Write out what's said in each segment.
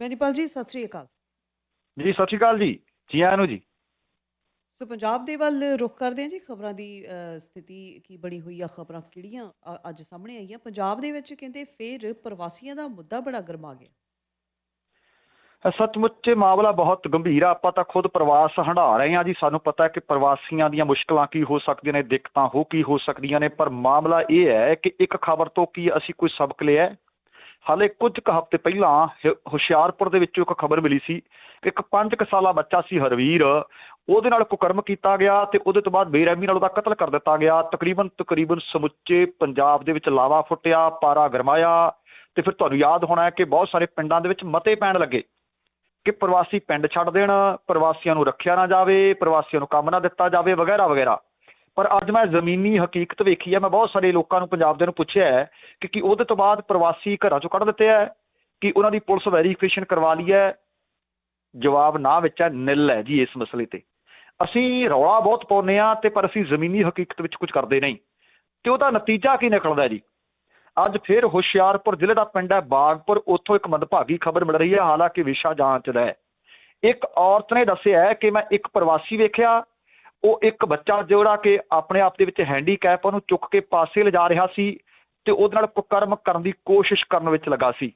ਬੈਨੀਪਾਲ ਜੀ ਸਤਿ ਸ੍ਰੀ ਅਕਾਲ। ਜੀ ਸਤਿ ਸ਼੍ਰੀ ਅਕਾਲ ਜੀ। ਜੀ ਆਇਆਂ ਨੂੰ ਜੀ। ਸੋ ਪੰਜਾਬ ਦੇ ਵੱਲ ਰੁਖ ਕਰਦੇ ਹਾਂ ਜੀ ਖਬਰਾਂ ਦੀ ਸਥਿਤੀ ਕੀ ਬਣੀ ਹੋਈ ਆ ਖਬਰਾਂ ਕਿਹੜੀਆਂ ਅੱਜ ਸਾਹਮਣੇ ਆਈਆਂ। ਪੰਜਾਬ ਦੇ ਵਿੱਚ ਕਹਿੰਦੇ ਫੇਰ ਪ੍ਰਵਾਸੀਆਂ ਦਾ ਮੁੱਦਾ ਬੜਾ ਗਰਮਾ ਗਿਆ। ਸੱਚਮੁੱਚ ਮਾਮਲਾ ਬਹੁਤ ਗੰਭੀਰ ਆ। ਆਪਾਂ ਤਾਂ ਖੁਦ ਪ੍ਰਵਾਸ ਹੰਢਾ ਰਹੇ ਹਾਂ ਜੀ। ਸਾਨੂੰ ਪਤਾ ਹੈ ਕਿ ਪ੍ਰਵਾਸੀਆਂ ਦੀਆਂ ਮੁਸ਼ਕਲਾਂ ਕੀ ਹੋ ਸਕਦੀਆਂ ਨੇ ਦਿੱਕਤਾਂ ਹੋ ਕੀ ਹੋ ਸਕਦੀਆਂ ਨੇ। ਪਰ ਮਾਮਲਾ ਇਹ ਹੈ ਕਿ ਇੱਕ ਖਬਰ ਤੋਂ ਕੀ ਅਸੀਂ ਕੋਈ ਸਬਕ ਲਿਆ? ਹਾਲੇ ਕੁਝ ਕੁ ਹਫ਼ਤੇ ਪਹਿਲਾਂ ਹੁਸ਼ਿਆਰਪੁਰ ਦੇ ਵਿੱਚੋਂ ਇੱਕ ਖਬਰ ਮਿਲੀ ਸੀ ਕਿ ਇੱਕ 5 ਸਾਲਾ ਬੱਚਾ ਸੀ ਹਰਵੀਰ, ਉਹਦੇ ਨਾਲ ਕੁਕਰਮ ਕੀਤਾ ਗਿਆ ਤੇ ਉਹਦੇ ਤੋਂ ਬਾਅਦ ਬੇਰਹਿਮੀ ਨਾਲ ਉਹਦਾ ਕਤਲ ਕਰ ਦਿੱਤਾ ਗਿਆ। ਤਕਰੀਬਨ ਤਕਰੀਬਨ ਸਮੁੱਚੇ ਪੰਜਾਬ ਦੇ ਵਿੱਚ ਲਾਵਾ ਫੁੱਟਿਆ, ਪਾਰਾ ਗਰਮਾਇਆ ਤੇ ਫਿਰ ਤੁਹਾਨੂੰ ਯਾਦ ਹੋਣਾ ਕਿ ਬਹੁਤ ਸਾਰੇ ਪਿੰਡਾਂ ਦੇ ਵਿੱਚ ਮਤੇ ਪੈਣ ਲੱਗੇ ਕਿ ਪ੍ਰਵਾਸੀ ਪਿੰਡ ਛੱਡ ਦੇਣ, ਪ੍ਰਵਾਸੀਆਂ ਨੂੰ ਰੱਖਿਆ ਨਾ ਜਾਵੇ, ਪ੍ਰਵਾਸੀਆਂ ਨੂੰ ਕੰਮ ਨਾ ਦਿੱਤਾ ਜਾਵੇ, ਵਗੈਰਾ ਵਗੈਰਾ। ਪਰ ਅੱਜ ਮੈਂ ਜ਼ਮੀਨੀ ਹਕੀਕਤ ਵੇਖੀ ਹੈ ਮੈਂ ਬਹੁਤ ਸਾਰੇ ਲੋਕਾਂ ਨੂੰ, ਪੰਜਾਬ ਦੇ ਨੂੰ ਪੁੱਛਿਆ ਹੈ ਕਿ ਕੀ ਉਹਦੇ ਤੋਂ ਬਾਅਦ ਪ੍ਰਵਾਸੀ ਘਰਾਂ ਚੋਂ ਕੱਢ ਦਿੱਤੇ ਹੈ ਕਿ ਉਹਨਾਂ ਦੀ ਪੁਲਿਸ ਵੈਰੀਫਿਕੇਸ਼ਨ ਕਰਵਾ ਲਈ ਹੈ? ਜਵਾਬ ਨਾ ਵਿੱਚ ਹੈ, ਨਿਲ ਹੈ ਜੀ ਇਸ ਮਸਲੇ ਤੇ। ਅਸੀਂ ਰੌਲਾ ਬਹੁਤ ਪਾਉਂਦੇ ਆ ਤੇ ਪਰ ਅਸੀਂ ਜ਼ਮੀਨੀ ਹਕੀਕਤ ਵਿੱਚ ਕੁਝ ਕਰਦੇ ਨਹੀਂ। ਤੇ ਉਹਦਾ ਨਤੀਜਾ ਕੀ ਨਿਕਲਦਾ ਜੀ? ਅੱਜ ਫਿਰ ਹੁਸ਼ਿਆਰਪੁਰ ਜ਼ਿਲ੍ਹੇ ਦਾ ਪਿੰਡ ਹੈ, ਬਾਗਪੁਰ, ਉੱਥੋਂ ਇੱਕ ਮੰਦਭਾਗੀ ਖਬਰ ਮਿਲ ਰਹੀ ਹੈ, ਹਾਲਾਂਕਿ ਵਿਸ਼ਾ ਜਾਂਚ ਦਾ ਹੈ। ਇੱਕ ਔਰਤ ਨੇ ਦੱਸਿਆ ਕਿ ਮੈਂ ਇੱਕ ਪ੍ਰਵਾਸੀ ਵੇਖਿਆ ਉਹ ਇੱਕ ਬੱਚਾ ਜਿਹੜਾ ਕਿ ਆਪਣੇ ਆਪ ਦੇ ਵਿੱਚ ਹੈਂਡੀਕੈਪ ਉਹਨੂੰ ਚੁੱਕ ਕੇ ਪਾਸੇ ਲਿਜਾ ਰਿਹਾ ਸੀ ਤੇ ਉਹਦੇ ਨਾਲ ਕੁਕਰਮ ਕਰਨ ਦੀ ਕੋਸ਼ਿਸ਼ ਕਰਨ ਵਿੱਚ ਲੱਗਾ ਸੀ।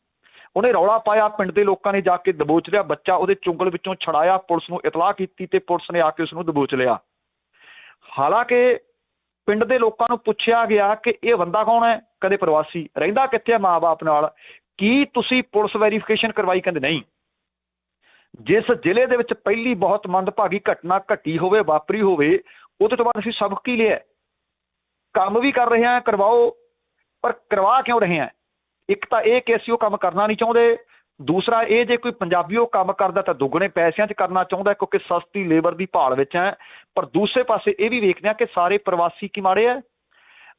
ਉਹਨੇ ਰੌਲਾ ਪਾਇਆ, ਪਿੰਡ ਦੇ ਲੋਕਾਂ ਨੇ ਜਾ ਕੇ ਦਬੋਚ ਲਿਆ, ਬੱਚਾ ਉਹਦੇ ਚੁੰਗਲ ਵਿੱਚੋਂ ਛੜਾਇਆ, ਪੁਲਿਸ ਨੂੰ ਇਤਲਾਹ ਕੀਤੀ ਤੇ ਪੁਲਿਸ ਨੇ ਆ ਕੇ ਉਸ ਨੂੰ ਦਬੋਚ ਲਿਆ। ਹਾਲਾਂਕਿ ਪਿੰਡ ਦੇ ਲੋਕਾਂ ਨੂੰ ਪੁੱਛਿਆ ਗਿਆ ਕਿ ਇਹ ਬੰਦਾ ਕੌਣ ਹੈ? ਕਦੇ ਪ੍ਰਵਾਸੀ, ਰਹਿੰਦਾ ਕਿੱਥੇ ਹੈ ਮਾਪੇ ਨਾਲ? ਕੀ ਤੁਸੀਂ ਪੁਲਿਸ ਵੈਰੀਫਿਕੇਸ਼ਨ ਕਰਵਾਈ? ਕਹਿੰਦੇ ਨਹੀਂ। ਜਿਸ ਜ਼ਿਲ੍ਹੇ ਦੇ ਵਿੱਚ ਪਹਿਲੀ ਬਹੁਤ ਮੰਦਭਾਗੀ ਘਟਨਾ ਘਟੀ ਹੋਵੇ, ਵਾਪਰੀ ਹੋਵੇ, ਉਹਦੇ ਤੋਂ ਬਾਅਦ ਅਸੀਂ ਸਬਕ ਕੀ ਲਿਆ? ਕੰਮ ਵੀ ਕਰ ਰਹੇ ਹਾਂ, ਕਰਵਾਓ, ਪਰ ਕਰਵਾ ਕਿਉਂ ਰਹੇ ਹਾਂ? ਇੱਕ ਤਾਂ ਇਹ ਕਿ ਅਸੀਂ ਉਹ ਕੰਮ ਕਰਨਾ ਨਹੀਂ ਚਾਹੁੰਦੇ। ਦੂਸਰਾ, ਇਹ ਜੇ ਕੋਈ ਪੰਜਾਬੀ ਉਹ ਕੰਮ ਕਰਦਾ ਤਾਂ ਦੁੱਗਣੇ ਪੈਸਿਆਂ 'ਚ ਕਰਨਾ ਚਾਹੁੰਦਾ, ਕਿਉਂਕਿ ਸਸਤੀ ਲੇਬਰ ਦੀ ਭਾਲ ਵਿੱਚ ਹੈ। ਪਰ ਦੂਸਰੇ ਪਾਸੇ ਇਹ ਵੀ ਵੇਖਦੇ ਹਾਂ ਕਿ ਸਾਰੇ ਪ੍ਰਵਾਸੀ ਕੀ ਮਾੜੇ ਆ।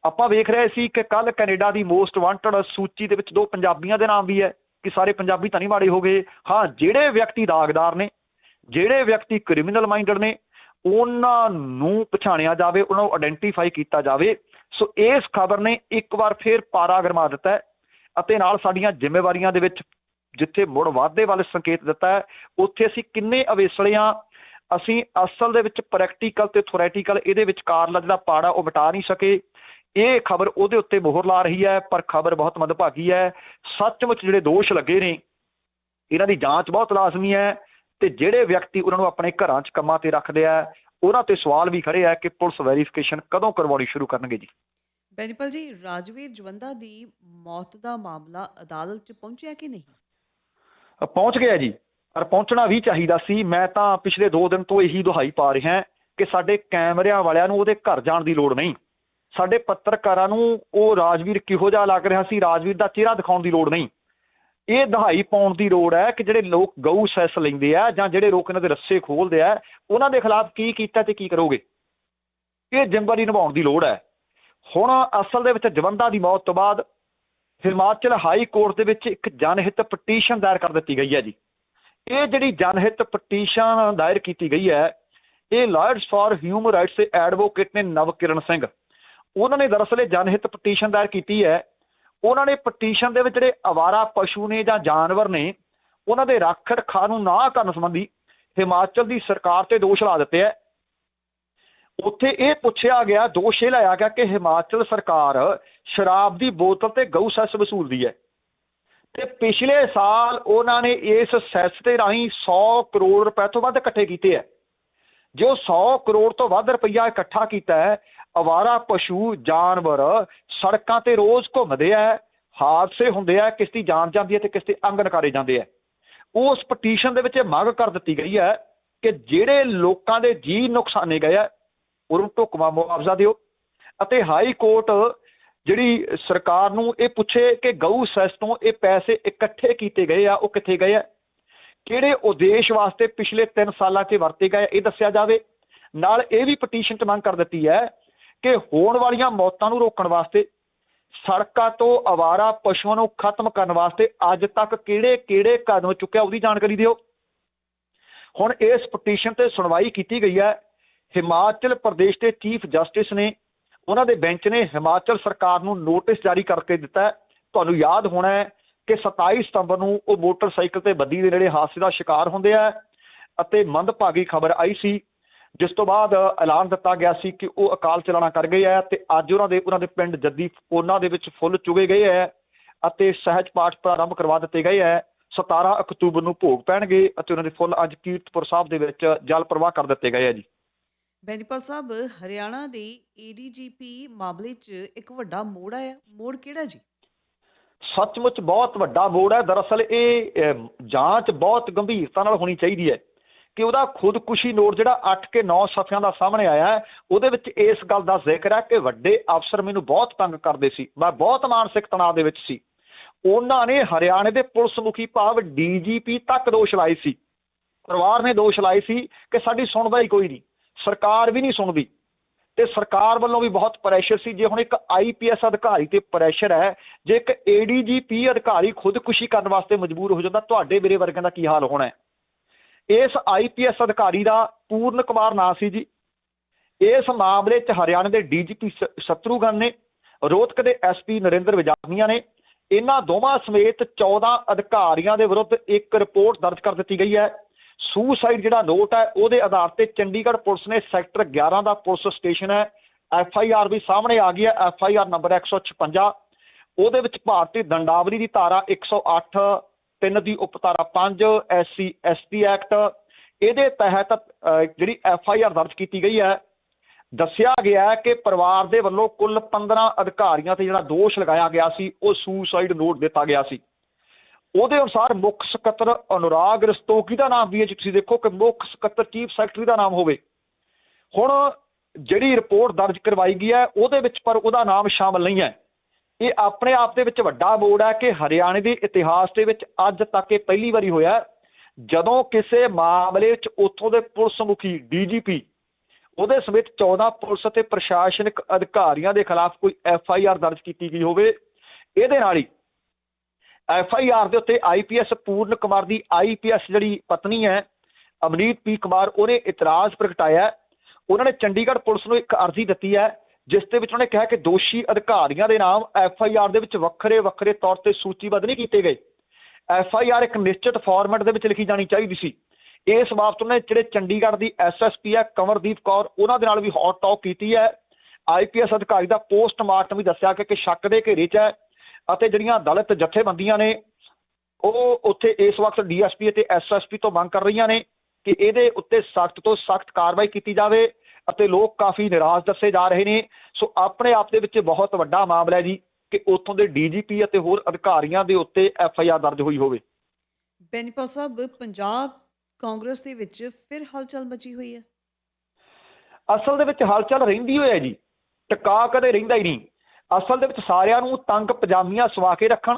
ਆਪਾਂ ਵੇਖ ਰਹੇ ਸੀ ਕਿ ਕੱਲ ਕੈਨੇਡਾ ਦੀ ਮੋਸਟ ਵਾਂਟਡ ਸੂਚੀ ਦੇ ਵਿੱਚ ਦੋ ਪੰਜਾਬੀਆਂ ਦੇ ਨਾਮ ਵੀ ਹੈ। ਕਿ ਸਾਰੇ ਪੰਜਾਬੀ ਤਾਂ ਨਹੀਂ ਮਾੜੇ ਹੋ ਗਏ। ਹਾਂ, ਜਿਹੜੇ ਵਿਅਕਤੀ ਦਾਗਦਾਰ ਨੇ, ਜਿਹੜੇ ਵਿਅਕਤੀ ਕ੍ਰਿਮੀਨਲ ਮਾਈਂਡਡ ਨੇ, ਉਹਨਾਂ ਨੂੰ ਪਛਾਣਿਆ ਜਾਵੇ, ਉਹਨਾਂ ਨੂੰ ਆਇਡੈਂਟੀਫਾਈ ਕੀਤਾ ਜਾਵੇ। ਸੋ ਇਸ ਖਬਰ ਨੇ ਇੱਕ ਵਾਰ ਫੇਰ ਪਾਰਾ ਗਰਮਾ ਦਿੱਤਾ ਅਤੇ ਨਾਲ ਸਾਡੀਆਂ ਜ਼ਿੰਮੇਵਾਰੀਆਂ ਦੇ ਵਿੱਚ ਜਿੱਥੇ ਮੁੜ ਵਾਧੇ ਵੱਲ ਸੰਕੇਤ ਦਿੱਤਾ ਉੱਥੇ ਅਸੀਂ ਕਿੰਨੇ ਅਵੇਸਲੇ ਹਾਂ। ਅਸੀਂ ਅਸਲ ਦੇ ਵਿੱਚ ਪ੍ਰੈਕਟੀਕਲ ਤੇ ਥਿਓਰੈਟੀਕਲ ਇਹਦੇ ਵਿਚਕਾਰਲਾ ਜਿਹੜਾ ਪਾੜਾ ਉਹ ਮਿਟਾ ਨਹੀਂ ਸਕੇ। ਇਹ ਖਬਰ ਉਹਦੇ ਉੱਤੇ ਮੋਹਰ ਲਾ ਰਹੀ ਹੈ ਪਰ ਖਬਰ ਬਹੁਤ ਮੰਦਭਾਗੀ ਹੈ। ਸੱਚਮੁੱਚ ਜਿਹੜੇ ਦੋਸ਼ ਲੱਗੇ ਨੇ ਇਹਨਾਂ ਦੀ ਜਾਂਚ ਬਹੁਤ ਲਾਜ਼ਮੀ ਹੈ ਤੇ ਜਿਹੜੇ ਵਿਅਕਤੀ ਉਹਨਾਂ ਨੂੰ ਆਪਣੇ ਘਰਾਂ 'ਚ ਕੰਮਾਂ ਤੇ ਰੱਖਦੇ ਆ ਉਹਨਾਂ ਤੇ ਸਵਾਲ ਵੀ ਖੜੇ ਆ ਕਿ ਪੁਲਿਸ ਵੈਰੀਫਿਕੇਸ਼ਨ ਕਦੋਂ ਕਰਵਾਉਣੀ ਸ਼ੁਰੂ ਕਰਨਗੇ ਜੀ। ਬੈਨੀਪਾਲ ਜੀ ਰਾਜਵੀਰ ਜਵੰਦਾ ਦੀ ਮੌਤ ਦਾ ਮਾਮਲਾ ਅਦਾਲਤ 'ਚ ਪਹੁੰਚਿਆ ਕਿ ਨਹੀਂ? ਪਹੁੰਚ ਗਿਆ ਜੀ ਪਰ ਪਹੁੰਚਣਾ ਵੀ ਚਾਹੀਦਾ ਸੀ। ਮੈਂ ਤਾਂ ਪਿਛਲੇ 2 ਦਿਨ ਤੋਂ ਇਹੀ ਦੁਹਾਈ ਪਾ ਰਿਹਾ ਕਿ ਸਾਡੇ ਕੈਮਰਿਆਂ ਵਾਲਿਆਂ ਨੂੰ ਉਹਦੇ ਘਰ ਜਾਣ ਦੀ ਲੋੜ ਨਹੀਂ। ਸਾਡੇ ਪੱਤਰਕਾਰਾਂ ਨੂੰ ਉਹ ਰਾਜਵੀਰ ਕਿਹੋ ਜਿਹਾ ਲੱਗ ਰਿਹਾ ਸੀ? ਰਾਜਵੀਰ ਦਾ ਚਿਹਰਾ ਦਿਖਾਉਣ ਦੀ ਲੋੜ ਨਹੀਂ। ਇਹ ਦਹਾਈ ਪਾਉਣ ਦੀ ਲੋੜ ਹੈ ਕਿ ਜਿਹੜੇ ਲੋਕ ਗਊ ਸੈਸ ਲੈਂਦੇ ਆ ਜਾਂ ਜਿਹੜੇ ਲੋਕ ਇਹਨਾਂ ਦੇ ਰੱਸੇ ਖੋਲਦੇ ਆ, ਉਹਨਾਂ ਦੇ ਖਿਲਾਫ ਕੀ ਕੀਤਾ ਤੇ ਕੀ ਕਰੋਗੇ? ਇਹ ਜ਼ਿੰਮੇਵਾਰੀ ਨਿਭਾਉਣ ਦੀ ਲੋੜ ਹੈ। ਹੁਣ ਅਸਲ ਦੇ ਵਿੱਚ ਜਵੰਦਾ ਦੀ ਮੌਤ ਤੋਂ ਬਾਅਦ ਹਿਮਾਚਲ ਹਾਈ ਕੋਰਟ ਦੇ ਵਿੱਚ ਇੱਕ ਜਨਹਿਤ ਪਟੀਸ਼ਨ ਦਾਇਰ ਕਰ ਦਿੱਤੀ ਗਈ ਹੈ ਜੀ। ਇਹ ਜਿਹੜੀ ਜਨਹਿਤ ਪਟੀਸ਼ਨ ਦਾਇਰ ਕੀਤੀ ਗਈ ਹੈ, ਇਹ ਲਾਇਰਸ ਫਾਰ ਹਿਊਮਨ ਰਾਈਟਸ ਦੇ ਐਡਵੋਕੇਟ ਨੇ ਨਵਕਿਰਨ ਸਿੰਘ। ਉਹਨਾਂ ਨੇ ਦਰਅਸਲ ਇਹ ਜਨਹਿਤ ਪਟੀਸ਼ਨ ਦਾਇਰ ਕੀਤੀ ਹੈ। ਉਹਨਾਂ ਨੇ ਪਟੀਸ਼ਨ ਦੇ ਵਿੱਚ ਜਿਹੜੇ ਅਵਾਰਾ ਪਸ਼ੂ ਨੇ ਜਾਂ ਜਾਨਵਰ ਨੇ, ਉਹਨਾਂ ਦੇ ਰੱਖ ਰਖਾਅ ਨੂੰ ਨਾ ਕਰਨ ਸੰਬੰਧੀ ਹਿਮਾਚਲ ਦੀ ਸਰਕਾਰ ਤੇ ਦੋਸ਼ ਲਾ ਦਿੱਤੇ ਹੈ। ਉੱਥੇ ਇਹ ਪੁੱਛਿਆ ਗਿਆ, ਦੋਸ਼ ਇਹ ਲਾਇਆ ਗਿਆ ਕਿ ਹਿਮਾਚਲ ਸਰਕਾਰ ਸ਼ਰਾਬ ਦੀ ਬੋਤਲ ਤੇ ਗਊ ਸੈਸ ਵਸੂਲਦੀ ਹੈ। ਤੇ ਪਿਛਲੇ ਸਾਲ ਉਹਨਾਂ ਨੇ ਇਸ ਸੈਸ ਦੇ ਰਾਹੀਂ 100 ਕਰੋੜ ਰੁਪਏ ਤੋਂ ਵੱਧ ਇਕੱਠੇ ਕੀਤੇ ਹੈ। ਜੋ 100 ਕਰੋੜ ਤੋਂ ਵੱਧ ਰੁਪਈਆ ਇਕੱਠਾ ਕੀਤਾ ਹੈ ਅਵਾਰਾ ਪਸ਼ੂ, ਜਾਨਵਰ ਸੜਕਾਂ ਤੇ ਰੋਜ਼ ਘੁੰਮਦੇ ਆ, ਹਾਦਸੇ ਹੁੰਦੇ ਆ, ਕਿਸ ਦੀ ਜਾਨ ਜਾਂਦੀ ਹੈ ਤੇ ਕਿਸ ਦੇ ਅੰਗ ਨਕਾਰੇ ਜਾਂਦੇ ਆ। ਉਸ ਪਟੀਸ਼ਨ ਦੇ ਵਿੱਚ ਇਹ ਮੰਗ ਕਰ ਦਿੱਤੀ ਗਈ ਹੈ ਕਿ ਜਿਹੜੇ ਲੋਕਾਂ ਦੇ ਜੀ ਨੁਕਸਾਨੇ ਗਏ ਆ, ਉਹਨੂੰ ਨੂੰ ਢੁਕਵਾਂ ਮੁਆਵਜ਼ਾ ਦਿਓ ਅਤੇ ਹਾਈ ਕੋਰਟ ਜਿਹੜੀ ਸਰਕਾਰ ਨੂੰ ਇਹ ਪੁੱਛੇ ਕਿ ਗਊ ਸੈਸ ਤੋਂ ਇਹ ਪੈਸੇ ਇਕੱਠੇ ਕੀਤੇ ਗਏ ਆ, ਉਹ ਕਿੱਥੇ ਗਏ ਆ? ਕਿਹੜੇ ਉਦੇਸ਼ ਵਾਸਤੇ ਪਿਛਲੇ 3 ਸਾਲਾਂ 'ਚ ਵਰਤੇ ਗਏ ਇਹ ਦੱਸਿਆ ਜਾਵੇ। ਨਾਲ ਇਹ ਵੀ ਪਟੀਸ਼ਨ 'ਚ ਮੰਗ ਕਰ ਦਿੱਤੀ ਹੈ ਕਿ ਹੋਣ ਵਾਲੀਆਂ ਮੌਤਾਂ ਨੂੰ ਰੋਕਣ ਵਾਸਤੇ, ਸੜਕਾਂ ਤੋਂ ਆਵਾਰਾ ਪਸ਼ੂਆਂ ਨੂੰ ਖਤਮ ਕਰਨ ਵਾਸਤੇ ਅੱਜ ਤੱਕ ਕਿਹੜੇ-ਕਿਹੜੇ ਕਦਮ ਚੁੱਕਿਆ ਉਹਦੀ ਜਾਣਕਾਰੀ ਦਿਓ। ਹੁਣ ਇਸ ਪਟੀਸ਼ਨ ਤੇ ਸੁਣਵਾਈ ਕੀਤੀ ਗਈ ਹੈ। ਹਿਮਾਚਲ ਪ੍ਰਦੇਸ਼ ਦੇ ਚੀਫ ਜਸਟਿਸ ਨੇ ਉਹਨਾਂ ਦੇ ਬੈਂਚ ਨੇ ਹਿਮਾਚਲ ਸਰਕਾਰ ਨੂੰ ਨੋਟਿਸ ਜਾਰੀ ਕਰਕੇ ਦਿੱਤਾ ਤੁਹਾਨੂੰ ਯਾਦ ਹੋਣਾ ਹੈ ਕਿ 27 ਸਤੰਬਰ ਨੂੰ ਉਹ ਮੋਟਰਸਾਈਕਲ ਤੇ ਬੱਦੀ ਦੇ ਨੇੜੇ ਹਾਦਸੇ ਦਾ ਸ਼ਿਕਾਰ ਹੁੰਦੇ ਆ ਅਤੇ ਮੰਦਭਾਗੀ ਖਬਰ ਆਈ ਸੀ ਜਿਸ ਤੋਂ ਬਾਅਦ ਐਲਾਨ ਦਿੱਤਾ ਗਿਆ ਸੀ ਕਿ ਉਹ ਅਕਾਲ ਚਲਾਣਾ ਕਰ ਗਏ ਆ ਤੇ ਅੱਜ ਉਹਨਾਂ ਦੇ ਉਹਨਾਂ ਦੇ ਪਿੰਡ ਜੱਦੀ ਉਹਨਾਂ ਦੇ ਵਿੱਚ ਫੁੱਲ ਚੁਗੇ ਗਏ ਆ ਅਤੇ ਸਹਿਜ ਪਾਠ ਪ੍ਰਾਰੰਭ ਕਰਵਾ ਦਿੱਤੇ ਗਏ ਆ 17 ਅਕਤੂਬਰ ਨੂੰ ਭੋਗ ਪੈਣਗੇ ਅਤੇ ਉਹਨਾਂ ਦੇ ਫੁੱਲ ਅੱਜ ਕੀਰਤਪੁਰ ਸਾਹਿਬ ਦੇ ਵਿੱਚ ਜਲ ਪ੍ਰਵਾਹ ਕਰ ਦਿੱਤੇ ਗਏ ਆ ਜੀ। ਬੈਨੀਪਾਲ ਸਾਹਿਬ ਹਰਿਆਣਾ ਦੇ ਏਡੀਜੀਪੀ ਮਾਮਲੇ 'ਚ ਇੱਕ ਵੱਡਾ ਮੋੜ ਆਇਆ। ਮੋੜ ਕਿਹੜਾ ਜੀ? ਸੱਚਮੁੱਚ ਬਹੁਤ ਵੱਡਾ ਮੋੜ ਹੈ। ਦਰਅਸਲ ਇਹ ਜਾਂਚ ਬਹੁਤ ਗੰਭੀਰਤਾ ਨਾਲ ਹੋਣੀ ਚਾਹੀਦੀ ਹੈ। ਕਿ ਉਹਦਾ ਖੁਦਕੁਸ਼ੀ ਨੋਟ ਜਿਹੜਾ 8 ਕੇ 9 ਸਫ਼ਿਆਂ ਦਾ ਸਾਹਮਣੇ ਆਇਆ ਹੈ, ਉਹਦੇ ਵਿੱਚ ਇਸ ਗੱਲ ਦਾ ਜ਼ਿਕਰ ਹੈ ਕਿ ਵੱਡੇ ਅਫਸਰ ਮੈਨੂੰ ਬਹੁਤ ਤੰਗ ਕਰਦੇ ਸੀ, ਮੈਂ ਬਹੁਤ ਮਾਨਸਿਕ ਤਣਾਅ ਦੇ ਵਿੱਚ ਸੀ। ਉਹਨਾਂ ਨੇ ਹਰਿਆਣੇ ਦੇ ਪੁਲਿਸ ਮੁਖੀ ਭਾਵ ਡੀਜੀਪੀ ਤੱਕ ਦੋਸ਼ ਲਾਏ ਸੀ। ਪਰਿਵਾਰ ਨੇ ਦੋਸ਼ ਲਾਏ ਸੀ ਕਿ ਸਾਡੀ ਸੁਣਦਾ ਹੀ ਕੋਈ ਨਹੀਂ, ਸਰਕਾਰ ਵੀ ਨਹੀਂ ਸੁਣਦੀ। ਤੇ ਸਰਕਾਰ ਵੱਲੋਂ ਵੀ ਬਹੁਤ ਪ੍ਰੈਸ਼ਰ ਸੀ, ਜੇ ਹੁਣ ਇੱਕ ਆਈਪੀਐਸ ਅਧਿਕਾਰੀ ਤੇ ਪ੍ਰੈਸ਼ਰ ਹੈ, ਜੇ ਇੱਕ ਏਡੀਜੀਪੀ ਅਧਿਕਾਰੀ ਖੁਦਕੁਸ਼ੀ ਕਰਨ ਵਾਸਤੇ ਮਜਬੂਰ ਹੋ ਜਾਂਦਾ, ਤੁਹਾਡੇ ਮੇਰੇ ਵਰਗਿਆਂ ਦਾ ਕੀ ਹਾਲ ਹੋਣਾ ਹੈ? ਇਸ ਆਈਪੀਐਸ ਅਧਿਕਾਰੀ ਦਾ ਪੂਰਨ ਕੁਮਾਰ ਨਾਂ ਸੀ ਜੀ। ਇਸ ਮਾਮਲੇ 'ਚ ਹਰਿਆਣਾ ਦੇ ਡੀਜੀਪੀ ਸ਼ਤਰੂਗਨ ਨੇ ਰੋਹਤਕ ਦੇ ਐਸਪੀ ਨਰਿੰਦਰ ਵਿਜਾਨੀਆ ਨੇ, ਇਹਨਾਂ ਦੋਵਾਂ ਸਮੇਤ 14 ਅਧਿਕਾਰੀਆਂ ਦੇ ਵਿਰੁੱਧ ਇੱਕ ਰਿਪੋਰਟ ਦਰਜ ਕਰ ਦਿੱਤੀ ਗਈ ਹੈ। ਸੂਸਾਈਡ ਜਿਹੜਾ ਨੋਟ ਹੈ, ਉਹਦੇ ਆਧਾਰ ਤੇ ਚੰਡੀਗੜ੍ਹ ਪੁਲਿਸ ਨੇ ਸੈਕਟਰ 11 ਦਾ ਪੁਲਿਸ ਸਟੇਸ਼ਨ ਹੈ। ਐਫ ਆਈ ਆਰ ਵੀ ਸਾਹਮਣੇ ਆ ਗਈ ਹੈ, ਐਫ ਆਈ ਆਰ ਨੰਬਰ 156 ਉਹਦੇ ਵਿੱਚ ਭਾਰਤੀ ਦੰਡਾਵਲੀ ਦੀ ਧਾਰਾ 108 ਤਿੰਨ ਦੀ ਉਪਧਾਰਾ 5 ਐਸਸੀ ਐਸਟੀ ਐਕਟ ਇਹਦੇ ਤਹਿਤ ਜਿਹੜੀ ਐਫ ਆਈ ਆਰ ਦਰਜ ਕੀਤੀ ਗਈ ਹੈ, ਦੱਸਿਆ ਗਿਆ ਕਿ ਪਰਿਵਾਰ ਦੇ ਵੱਲੋਂ ਕੁੱਲ 15 ਅਧਿਕਾਰੀਆਂ ਤੇ ਜਿਹੜਾ ਦੋਸ਼ ਲਗਾਇਆ ਗਿਆ ਸੀ, ਉਹ ਸੁਸਾਈਡ ਨੋਟ ਦਿੱਤਾ ਗਿਆ ਸੀ। ਉਹਦੇ ਅਨੁਸਾਰ ਮੁੱਖ ਸਕੱਤਰ ਅਨੁਰਾਗ ਰਸਤੋਗੀ ਦਾ ਨਾਮ ਵੀ ਹੈ, ਜੀ ਤੁਸੀਂ ਦੇਖੋ ਕਿ ਮੁੱਖ ਸਕੱਤਰ ਚੀਫ ਸੈਕਟਰੀ ਦਾ ਨਾਮ ਹੋਵੇ। ਹੁਣ ਜਿਹੜੀ ਰਿਪੋਰਟ ਦਰਜ ਕਰਵਾਈ ਗਈ ਹੈ, ਉਹਦੇ ਵਿੱਚ ਪਰ ਉਹਦਾ ਨਾਮ ਸ਼ਾਮਲ ਨਹੀਂ ਹੈ। ਇਹ ਆਪਣੇ ਆਪ ਦੇ ਵਿੱਚ ਵੱਡਾ ਮੋੜ ਹੈ ਕਿ ਹਰਿਆਣੇ ਦੇ ਇਤਿਹਾਸ ਦੇ ਵਿੱਚ ਅੱਜ ਤੱਕ ਇਹ ਪਹਿਲੀ ਵਾਰੀ ਹੋਇਆ ਜਦੋਂ ਕਿਸੇ ਮਾਮਲੇ ਵਿੱਚ ਉੱਥੋਂ ਦੇ ਪੁਲਿਸ ਮੁਖੀ ਡੀਜੀਪੀ, ਉਹਦੇ ਸਮੇਤ 14 ਪੁਲਿਸ ਅਤੇ ਪ੍ਰਸ਼ਾਸਨਿਕ ਅਧਿਕਾਰੀਆਂ ਦੇ ਖਿਲਾਫ ਕੋਈ ਐਫ ਆਈ ਆਰ ਦਰਜ ਕੀਤੀ ਗਈ ਹੋਵੇ, ਇਹਦੇ ਨਾਲ ਹੀ ਐਫ ਆਈ ਆਰ ਦੇ ਉੱਤੇ I P IPS Puran Kumar the I P IPS ਜਿਹੜੀ ਪਤਨੀ ਹੈ ਅਮਨੀਤ ਪੀ ਕੁਮਾਰ, ਉਹਨੇ ਇਤਰਾਜ਼ ਪ੍ਰਗਟਾਇਆ ਉਹਨਾਂ ਨੇ ਚੰਡੀਗੜ੍ਹ ਪੁਲਿਸ ਨੂੰ ਇੱਕ ਅਰਜ਼ੀ ਦਿੱਤੀ ਹੈ ਜਿਸ ਦੇ ਵਿੱਚ ਉਹਨੇ ਕਿਹਾ ਕਿ ਦੋਸ਼ੀ ਅਧਿਕਾਰੀਆਂ ਦੇ ਨਾਮ ਐਫ ਆਈ ਆਰ ਦੇ ਵਿੱਚ ਵੱਖਰੇ ਵੱਖਰੇ ਤੌਰ ਤੇ ਸੂਚੀਬੱਧ ਨਹੀਂ ਕੀਤੇ ਗਏ। ਐਫ ਆਈ ਆਰ ਇੱਕ ਨਿਸ਼ਚਿਤ ਫਾਰਮੈਟ ਦੇ ਵਿੱਚ ਲਿਖੀ ਜਾਣੀ ਚਾਹੀਦੀ ਸੀ। ਇਸ ਬਾਬਤ ਉਹਨੇ ਜਿਹੜੇ ਚੰਡੀਗੜ੍ਹ ਦੀ ਐਸਐਸਪੀ ਹੈ, ਕਮਰਦੀਪ ਕੌਰ, ਉਹਨਾਂ ਦੇ ਨਾਲ ਵੀ ਹੌਟ ਟਾਕ ਕੀਤੀ ਹੈ। ਆਈ ਪੀ ਆਈਪੀਐਸ ਅਧਿਕਾਰੀ ਦਾ ਪੋਸਟਮਾਰਟਮ ਵੀ ਦੱਸਿਆ ਕਿ ਕਿ ਸ਼ੱਕ ਦੇ ਘੇਰੇ 'ਚ ਹੈ ਅਤੇ ਜਿਹੜੀਆਂ ਦਲਿਤ ਜਥੇਬੰਦੀਆਂ ਨੇ, ਉਹ ਉੱਥੇ ਇਸ ਵਕਤ ਡੀਐਸਪੀ ਅਤੇ ਐਸਐਸਪੀ ਤੋਂ ਮੰਗ ਕਰ ਰਹੀਆਂ ਨੇ ਕਿ ਇਹਦੇ ਉੱਤੇ ਸਖਤ ਤੋਂ ਸਖਤ ਕਾਰਵਾਈ ਕੀਤੀ ਜਾਵੇ। ਅਤੇ ਲੋਕ ਕਾਫੀ ਨਿਰਾਸ਼ ਦੱਸੇ ਜਾ ਰਹੇ ਨੇ। ਸੋ ਆਪਣੇ ਆਪ ਦੇ ਵਿੱਚ ਬਹੁਤ ਵੱਡਾ ਮਾਮਲਾ ਹੈ ਜੀ ਕਿ ਉੱਥੋਂ ਦੇ ਡੀਜੀਪੀ ਅਤੇ ਹੋਰ ਅਧਿਕਾਰੀਆਂ ਦੇ ਉੱਤੇ ਐਫ ਆਈ ਆਰ ਦਰਜ ਹੋਈ ਹੋਵੇ। ਬੈਨੀਪਾਲ ਸਾਹਿਬ ਪੰਜਾਬ ਕਾਂਗਰਸ ਦੇ ਵਿੱਚ ਫਿਰ ਹਲਚਲ ਮਚੀ ਹੋਈ ਹੈ? ਅਸਲ ਦੇ ਵਿੱਚ ਹਲਚਲ ਰਹਿੰਦੀ ਹੋਈ ਹੈ ਜੀ। ਟਿਕਾ ਕਦੇ ਰਹਿੰਦਾ ਹੀ ਨਹੀਂ। ਅਸਲ ਦੇ ਵਿੱਚ ਸਾਰਿਆਂ ਨੂੰ ਤੰਗ ਪਜਾਮੀਆਂ ਸਵਾ ਕੇ ਰੱਖਣ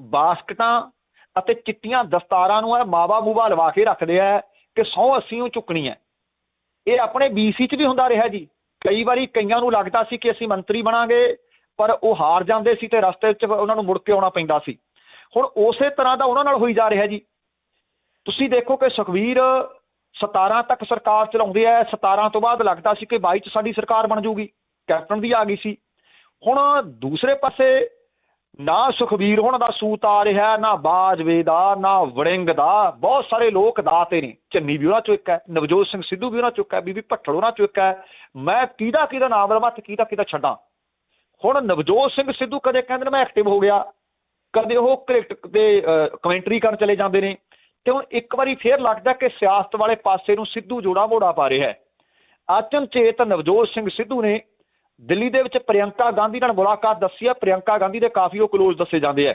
ਬਾਸਕਟਾਂ ਅਤੇ ਚਿੱਟੀਆਂ ਦਸਤਾਰਾਂ ਨੂੰ ਇਹ ਮਾਵਾ ਮੂਵਾ ਲਵਾ ਕੇ ਰੱਖਦੇ ਆ ਕਿ ਸੌ ਅਸੀਂ ਉਹ ਚੁੱਕਣੀ ਹੈ। ਇਹ ਆਪਣੇ ਬੀਸੀ 'ਚ ਵੀ ਹੁੰਦਾ ਰਿਹਾ ਜੀ। ਕਈ ਵਾਰੀ ਕਈਆਂ ਨੂੰ ਲੱਗਦਾ ਸੀ ਕਿ ਅਸੀਂ ਮੰਤਰੀ ਬਣਾਂਗੇ, ਪਰ ਉਹ ਹਾਰ ਜਾਂਦੇ ਸੀ ਤੇ ਰਸਤੇ 'ਚ ਉਹਨਾਂ ਨੂੰ ਮੁੜ ਕੇ ਆਉਣਾ ਪੈਂਦਾ ਸੀ। ਹੁਣ ਉਸੇ ਤਰ੍ਹਾਂ ਦਾ ਉਹਨਾਂ ਨਾਲ ਹੋਈ ਜਾ ਰਿਹਾ ਜੀ। ਤੁਸੀਂ ਦੇਖੋ ਕਿ ਸੁਖਵੀਰ 17 ਤੱਕ ਸਰਕਾਰ ਚਲਾਉਂਦੇ ਹੈ 17 ਤੋਂ ਬਾਅਦ ਲੱਗਦਾ ਸੀ ਕਿ 22 ਚ ਸਾਡੀ ਸਰਕਾਰ ਬਣ ਜਾਊਗੀ ਕੈਪਟਨ ਵੀ ਆ ਗਈ ਸੀ। ਹੁਣ ਦੂਸਰੇ ਪਾਸੇ ਨਾ ਸੁਖਵੀਰ ਹੁਣ ਦਾ ਸੂਤ ਆ ਰਿਹਾ, ਨਾ ਬਾਜਵੇ ਦਾ ਨਾ ਵੜਿੰਗ ਦਾ ਬਹੁਤ ਸਾਰੇ ਲੋਕ ਦਾਤੇ ਨੇ। ਚੰਨੀ ਵੀ ਉਹਨਾਂ ਚੋਂ ਇੱਕ ਹੈ, ਨਵਜੋਤ ਸਿੰਘ ਸਿੱਧੂ ਵੀ ਉਹਨਾਂ ਚੋਂ ਇੱਕ ਹੈ, ਬੀਬੀ ਭੱਠਲ ਉਹਨਾਂ ਚੋਂ ਇੱਕ ਹੈ। ਮੈਂ ਕਿਹਦਾ ਕਿਹਦਾ ਨਾਮ ਲਵਾਂ ਤੇ ਕਿਹਦਾ ਕਿਹਦਾ ਛੱਡਾਂ? ਹੁਣ ਨਵਜੋਤ ਸਿੰਘ ਸਿੱਧੂ ਕਦੇ ਕਹਿੰਦੇ ਨੇ ਮੈਂ ਐਕਟਿਵ ਹੋ ਗਿਆ। ਕਦੇ ਉਹ ਕ੍ਰਿਕਟ ਦੇ ਕਮੈਂਟਰੀ ਕਰਨ ਚਲੇ ਜਾਂਦੇ ਨੇ। ਤੇ ਹੁਣ ਇੱਕ ਵਾਰੀ ਫੇਰ ਲੱਗਦਾ ਕਿ ਸਿਆਸਤ ਵਾਲੇ ਪਾਸੇ ਨੂੰ ਸਿੱਧੂ ਜੋੜਾ ਮੋੜਾ ਪਾ ਰਿਹਾ ਹੈ। ਅਚਨਚੇਤ ਨਵਜੋਤ ਸਿੰਘ ਸਿੱਧੂ ਨੇ ਦਿੱਲੀ ਦੇ ਵਿੱਚ ਪ੍ਰਿਯੰਕਾ ਗਾਂਧੀ ਨਾਲ ਮੁਲਾਕਾਤ ਦੱਸੀ ਹੈ ਪ੍ਰਿਯੰਕਾ ਗਾਂਧੀ ਦੇ ਕਾਫੀ ਉਹ ਕਲੋਜ਼ ਦੱਸੇ ਜਾਂਦੇ ਆ।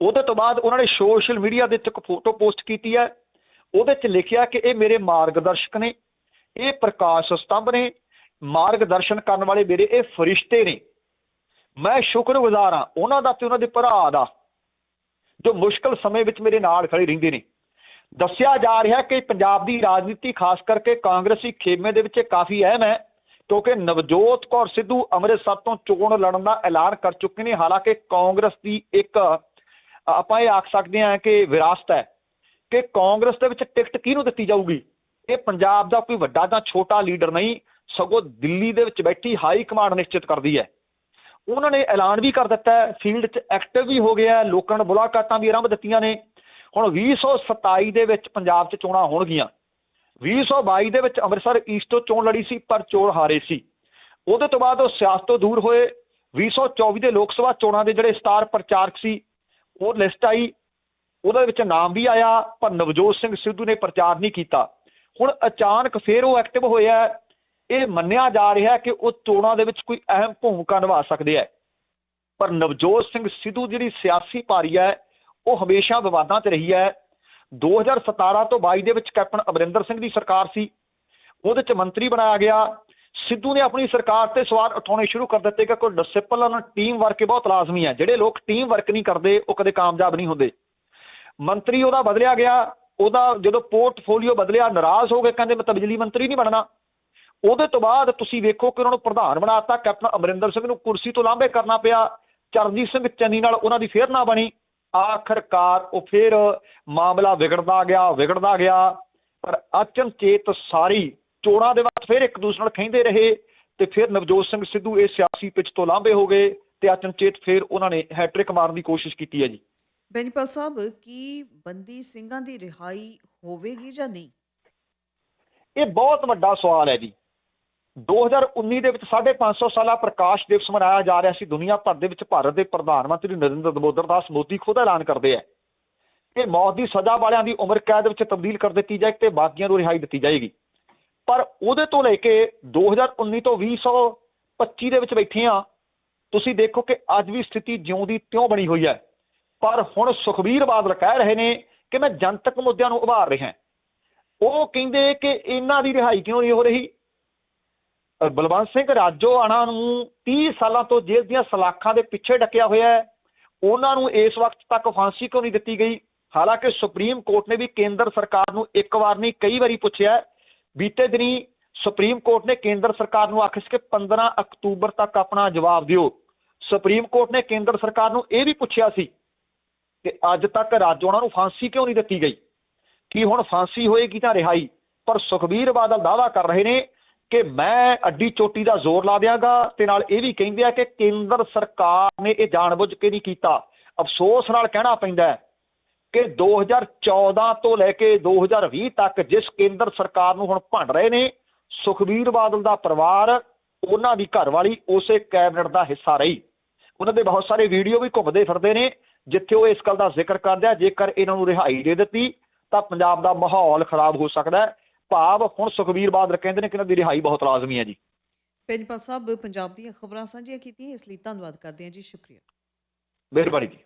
ਉਹਦੇ ਤੋਂ ਬਾਅਦ ਉਹਨਾਂ ਨੇ ਸੋਸ਼ਲ ਮੀਡੀਆ ਦੇ ਉੱਤੇ ਇੱਕ ਫੋਟੋ ਪੋਸਟ ਕੀਤੀ ਹੈ ਉਹਦੇ 'ਚ ਲਿਖਿਆ ਕਿ ਇਹ ਮੇਰੇ ਮਾਰਗਦਰਸ਼ਕ ਨੇ, ਇਹ ਪ੍ਰਕਾਸ਼ ਸਤੰਭ ਨੇ, ਮਾਰਗਦਰਸ਼ਨ ਕਰਨ ਵਾਲੇ ਮੇਰੇ ਇਹ ਫਰਿਸ਼ਤੇ ਨੇ। ਮੈਂ ਸ਼ੁਕਰਗੁਜ਼ਾਰ ਹਾਂ, ਉਹਨਾਂ ਦਾ ਤੇ ਉਹਨਾਂ ਦੇ ਭਰਾ ਦਾ, ਜੋ ਮੁਸ਼ਕਲ ਸਮੇਂ ਵਿੱਚ ਮੇਰੇ ਨਾਲ ਖੜੇ ਰਹਿੰਦੇ ਨੇ। ਦੱਸਿਆ ਜਾ ਰਿਹਾ ਕਿ ਪੰਜਾਬ ਦੀ ਰਾਜਨੀਤੀ ਖਾਸ ਕਰਕੇ ਕਾਂਗਰਸੀ ਖੇਮੇ ਦੇ ਵਿੱਚ ਕਾਫੀ ਅਹਿਮ ਹੈ। ਕਿਉਂਕਿ ਨਵਜੋਤ ਕੌਰ ਸਿੱਧੂ ਅੰਮ੍ਰਿਤਸਰ ਤੋਂ ਚੋਣ ਲੜਨ ਦਾ ਐਲਾਨ ਕਰ ਚੁੱਕੇ ਨੇ। ਹਾਲਾਂਕਿ ਕਾਂਗਰਸ ਦੀ ਇੱਕ, ਆਪਾਂ ਇਹ ਆਖ ਸਕਦੇ ਹਾਂ ਕਿ ਵਿਰਾਸਤ ਹੈ ਕਿ ਕਾਂਗਰਸ ਦੇ ਵਿੱਚ ਟਿਕਟ ਕਿਹਨੂੰ ਦਿੱਤੀ ਜਾਊਗੀ? ਇਹ ਪੰਜਾਬ ਦਾ ਕੋਈ ਵੱਡਾ ਜਾਂ ਛੋਟਾ ਲੀਡਰ ਨਹੀਂ, ਸਗੋਂ ਦਿੱਲੀ ਦੇ ਵਿੱਚ ਬੈਠੀ ਹਾਈ ਕਮਾਂਡ ਨਿਸ਼ਚਿਤ ਕਰਦੀ ਹੈ। ਉਹਨਾਂ ਨੇ ਐਲਾਨ ਵੀ ਕਰ ਦਿੱਤਾ ਫੀਲਡ 'ਚ ਐਕਟਿਵ ਵੀ ਹੋ ਗਿਆ ਲੋਕਾਂ ਨਾਲ ਮੁਲਾਕਾਤਾਂ ਵੀ ਆਰੰਭ ਦਿੱਤੀਆਂ ਨੇ। ਹੁਣ 2027 ਦੇ ਵਿੱਚ ਪੰਜਾਬ 'ਚ ਚੋਣਾਂ ਹੋਣਗੀਆਂ। 2022 ਦੇ ਵਿੱਚ ਅੰਮ੍ਰਿਤਸਰ ਈਸਟ ਤੋਂ ਚੋਣ ਲੜੀ ਸੀ, ਪਰ ਚੋਣ ਹਾਰੇ ਸੀ। ਉਹਦੇ ਤੋਂ ਬਾਅਦ ਉਹ ਸਿਆਸਤ ਤੋਂ ਦੂਰ ਹੋਏ। 2024 ਦੇ ਲੋਕ ਸਭਾ ਚੋਣਾਂ ਦੇ ਜਿਹੜੇ ਸਟਾਰ ਪ੍ਰਚਾਰਕ ਸੀ, ਉਹ ਲਿਸਟ ਆਈ। ਉਹਦੇ ਵਿੱਚ ਨਾਮ ਵੀ ਆਇਆ, ਪਰ ਨਵਜੋਤ ਸਿੰਘ ਸਿੱਧੂ ਨੇ ਪ੍ਰਚਾਰ ਨਹੀਂ ਕੀਤਾ। ਹੁਣ ਅਚਾਨਕ ਫੇਰ ਉਹ ਐਕਟਿਵ ਹੋਇਆ ਇਹ ਮੰਨਿਆ ਜਾ ਰਿਹਾ ਕਿ ਉਹ ਚੋਣਾਂ ਦੇ ਵਿੱਚ ਕੋਈ ਅਹਿਮ ਭੂਮਿਕਾ ਨਿਭਾ ਸਕਦੇ ਹੈ। ਪਰ ਨਵਜੋਤ ਸਿੰਘ ਸਿੱਧੂ ਜਿਹੜੀ ਸਿਆਸੀ ਪਾਰੀ ਹੈ, ਉਹ ਹਮੇਸ਼ਾ ਵਿਵਾਦਾਂ 'ਚ ਰਹੀ ਹੈ। 2017 ਤੋਂ 22 ਦੇ ਵਿੱਚ ਕੈਪਟਨ ਅਮਰਿੰਦਰ ਸਿੰਘ ਦੀ ਸਰਕਾਰ ਸੀ। ਉਹਦੇ 'ਚ ਮੰਤਰੀ ਬਣਾਇਆ ਗਿਆ। ਸਿੱਧੂ ਨੇ ਆਪਣੀ ਸਰਕਾਰ ਤੇ ਸਵਾਲ ਉਠਾਉਣੇ ਸ਼ੁਰੂ ਕਰ ਦਿੱਤੇ ਕਿ ਕੋਈ ਡਿਸਪਲਨ, ਟੀਮ ਵਰਕ ਹੀ ਬਹੁਤ ਲਾਜ਼ਮੀ ਹੈ। ਜਿਹੜੇ ਲੋਕ ਟੀਮ ਵਰਕ ਨਹੀਂ ਕਰਦੇ, ਉਹ ਕਦੇ ਕਾਮਯਾਬ ਨਹੀਂ ਹੁੰਦੇ। ਮੰਤਰੀ ਉਹਦਾ ਬਦਲਿਆ ਗਿਆ। ਉਹਦਾ ਜਦੋਂ ਪੋਰਟਫੋਲੀਓ ਬਦਲਿਆ, ਨਾਰਾਜ਼ ਹੋ ਗਏ, ਕਹਿੰਦੇ ਮੈਂ ਤਾਂ ਬਿਜਲੀ ਮੰਤਰੀ ਨਹੀਂ ਬਣਨਾ। ਉਹਦੇ ਤੋਂ ਬਾਅਦ ਤੁਸੀਂ ਵੇਖੋ ਕਿ ਉਹਨਾਂ ਨੂੰ ਪ੍ਰਧਾਨ ਬਣਾਤਾ, ਕੈਪਟਨ ਅਮਰਿੰਦਰ ਸਿੰਘ ਨੂੰ ਕੁਰਸੀ ਤੋਂ ਲਾਂਭੇ ਕਰਨਾ ਪਿਆ। ਚਰਨਜੀਤ ਸਿੰਘ ਚੰਨੀ ਨਾਲ ਉਹਨਾਂ ਦੀ ਫੇਰ ਨਾ ਬਣੀ। ਆਖਰਕਾਰ ਉਹ ਫੇਰ ਮਾਮਲਾ ਵਿਗੜਦਾ ਗਿਆ ਵਿਗੜਦਾ ਗਿਆ। ਪਰ ਅਚਨਚੇਤ ਸਾਰੀ ਚੋਣਾਂ ਦੇ ਵਕਤ ਫਿਰ ਇੱਕ ਦੂਸਰੇ ਨਾਲ ਖਹਿੰਦੇ ਰਹੇ ਤੇ ਫਿਰ ਨਵਜੋਤ ਸਿੰਘ ਸਿੱਧੂ ਇਹ ਸਿਆਸੀ ਪਿੱਚ ਤੋਂ ਲਾਂਭੇ ਹੋ ਗਏ ਤੇ ਅਚਨਚੇਤ ਫਿਰ ਉਹਨਾਂ ਨੇ ਹੈਟ੍ਰਿਕ ਮਾਰਨ ਦੀ ਕੋਸ਼ਿਸ਼ ਕੀਤੀ ਹੈ ਜੀ। ਬੈਂਜਪਾਲ ਸਾਹਿਬ ਕੀ ਬੰਦੀ ਸਿੰਘਾਂ ਦੀ ਰਿਹਾਈ ਹੋਵੇਗੀ ਜਾਂ ਨਹੀਂ? ਇਹ ਬਹੁਤ ਵੱਡਾ ਸਵਾਲ ਹੈ ਜੀ। 2019 ਦੇ ਵਿੱਚ 550 ਸਾਲਾ ਪ੍ਰਕਾਸ਼ ਦਿਵਸ ਮਨਾਇਆ ਜਾ ਰਿਹਾ ਸੀ। ਦੁਨੀਆ ਭਰ ਦੇ ਵਿੱਚ ਭਾਰਤ ਦੇ ਪ੍ਰਧਾਨ ਮੰਤਰੀ ਨਰਿੰਦਰ ਦਮੋਦਰ ਦਾਸ ਮੋਦੀ ਖੁਦ ਐਲਾਨ ਕਰਦੇ ਆ। ਕਿ ਮੌਤ ਦੀ ਸਜ਼ਾ ਵਾਲਿਆਂ ਦੀ ਉਮਰ ਕੈਦ ਵਿੱਚ ਤਬਦੀਲ ਕਰ ਦਿੱਤੀ ਜਾਏ ਤੇ ਬਾਕੀਆਂ ਨੂੰ ਰਿਹਾਈ ਦਿੱਤੀ ਜਾਏਗੀ। ਪਰ ਉਹਦੇ ਤੋਂ ਲੈ ਕੇ 2019 ਤੋਂ 2025 ਦੇ ਵਿੱਚ ਬੈਠੇ ਆ ਤੁਸੀਂ ਦੇਖੋ ਕਿ ਅੱਜ ਵੀ ਸਥਿਤੀ ਜਿਉਂ ਦੀ ਤਿਉਂ ਬਣੀ ਹੋਈ ਹੈ। ਪਰ ਹੁਣ ਸੁਖਬੀਰ ਬਾਦਲ ਕਹਿ ਰਹੇ ਨੇ ਕਿ ਮੈਂ ਜਨਤਕ ਮੁੱਦਿਆਂ ਨੂੰ ਉਭਾਰ ਰਿਹਾ ਉਹ ਕਹਿੰਦੇ ਕਿ ਇਹਨਾਂ ਦੀ ਰਿਹਾਈ ਕਿਉਂ ਨਹੀਂ ਹੋ ਰਹੀ? ਬਲਵੰਤ ਸਿੰਘ ਰਾਜੋਆਣਾ ਨੂੰ 30 ਸਾਲਾਂ ਤੋਂ ਜੇਲ੍ਹ ਦੀਆਂ ਸਲਾਖਾਂ ਦੇ ਪਿੱਛੇ ਡੱਕਿਆ ਹੋਇਆ ਹੈ। ਉਹਨਾਂ ਨੂੰ ਇਸ ਵਕਤ ਤੱਕ ਫਾਂਸੀ ਕਿਉਂ ਨਹੀਂ ਦਿੱਤੀ ਗਈ? ਹਾਲਾਂਕਿ ਸੁਪਰੀਮ ਕੋਰਟ ਨੇ ਵੀ ਕੇਂਦਰ ਸਰਕਾਰ ਨੂੰ ਇੱਕ ਵਾਰ ਨਹੀਂ, ਕਈ ਵਾਰੀ ਪੁੱਛਿਆ ਬੀਤੇ ਦਿਨੀ ਸੁਪਰੀਮ ਕੋਰਟ ਨੇ ਕੇਂਦਰ ਸਰਕਾਰ ਨੂੰ ਆਖਿਆ ਸੀ ਕਿ 15 ਅਕਤੂਬਰ ਤੱਕ ਆਪਣਾ ਜਵਾਬ ਦਿਓ। ਸੁਪਰੀਮ ਕੋਰਟ ਨੇ ਕੇਂਦਰ ਸਰਕਾਰ ਨੂੰ ਇਹ ਵੀ ਪੁੱਛਿਆ ਸੀ ਕਿ ਅੱਜ ਤੱਕ ਰਾਜੋਣਾ ਨੂੰ ਫਾਂਸੀ ਕਿਉਂ ਨਹੀਂ ਦਿੱਤੀ ਗਈ? ਕੀ ਹੁਣ ਫਾਂਸੀ ਹੋਏਗੀ ਤਾਂ ਰਿਹਾਈ? ਪਰ ਸੁਖਬੀਰ ਬਾਦਲ ਦਾਅਵਾ ਕਰ ਰਹੇ ਨੇ ਕਿ ਮੈਂ ਅੱਡੀ ਚੋਟੀ ਦਾ ਜ਼ੋਰ ਲਾ ਦਿਆਂਗਾ ਤੇ ਨਾਲ ਇਹ ਵੀ ਕਹਿੰਦੇ ਆ ਕਿ ਕੇਂਦਰ ਸਰਕਾਰ ਨੇ ਇਹ ਜਾਣਬੁੱਝ ਕੇ ਨਹੀਂ ਕੀਤਾ। ਅਫਸੋਸ ਨਾਲ ਕਹਿਣਾ ਪੈਂਦਾ ਹੈ ਕਿ 2014 ਤੋਂ ਲੈ ਕੇ 2020 ਤੱਕ ਜਿਸ ਕੇਂਦਰ ਸਰਕਾਰ ਨੂੰ ਹੁਣ ਭੰਡ ਰਹੇ ਨੇ, ਸੁਖਬੀਰ ਬਾਦਲ ਦਾ ਪਰਿਵਾਰ, ਉਹਨਾਂ ਦੀ ਘਰਵਾਲੀ ਉਸੇ ਕੈਬਨਿਟ ਦਾ ਹਿੱਸਾ ਰਹੀ। ਉਹਨਾਂ ਦੇ ਬਹੁਤ ਸਾਰੇ ਵੀਡੀਓ ਵੀ ਘੁੰਮਦੇ ਫਿਰਦੇ ਨੇ, ਜਿੱਥੇ ਉਹ ਇਸ ਗੱਲ ਦਾ ਜ਼ਿਕਰ ਕਰਦੇ ਆ, ਜੇਕਰ ਇਹਨਾਂ ਨੂੰ ਰਿਹਾਈ ਦੇ ਦਿੱਤੀ, ਤਾਂ ਪੰਜਾਬ ਦਾ ਮਾਹੌਲ ਖਰਾਬ ਹੋ ਸਕਦਾ ਹੈ। ਭਾਵ ਹੁਣ ਸੁਖਬੀਰ ਬਾਦਲ ਕਹਿੰਦੇ ਨੇ ਕਿ ਇਹਨਾਂ ਦੀ ਰਿਹਾਈ ਬਹੁਤ ਲਾਜ਼ਮੀ ਹੈ ਜੀ। ਬੈਂਜਪਾਲ ਸਾਹਿਬ ਪੰਜਾਬ ਦੀਆਂ ਖਬਰਾਂ ਸਾਂਝੀਆਂ ਕੀਤੀਆਂ ਇਸ ਲਈ ਧੰਨਵਾਦ ਕਰਦੇ ਹਾਂ ਜੀ ਸ਼ੁਕਰੀਆ। ਮਿਹਰਬਾਨੀ ਜੀ।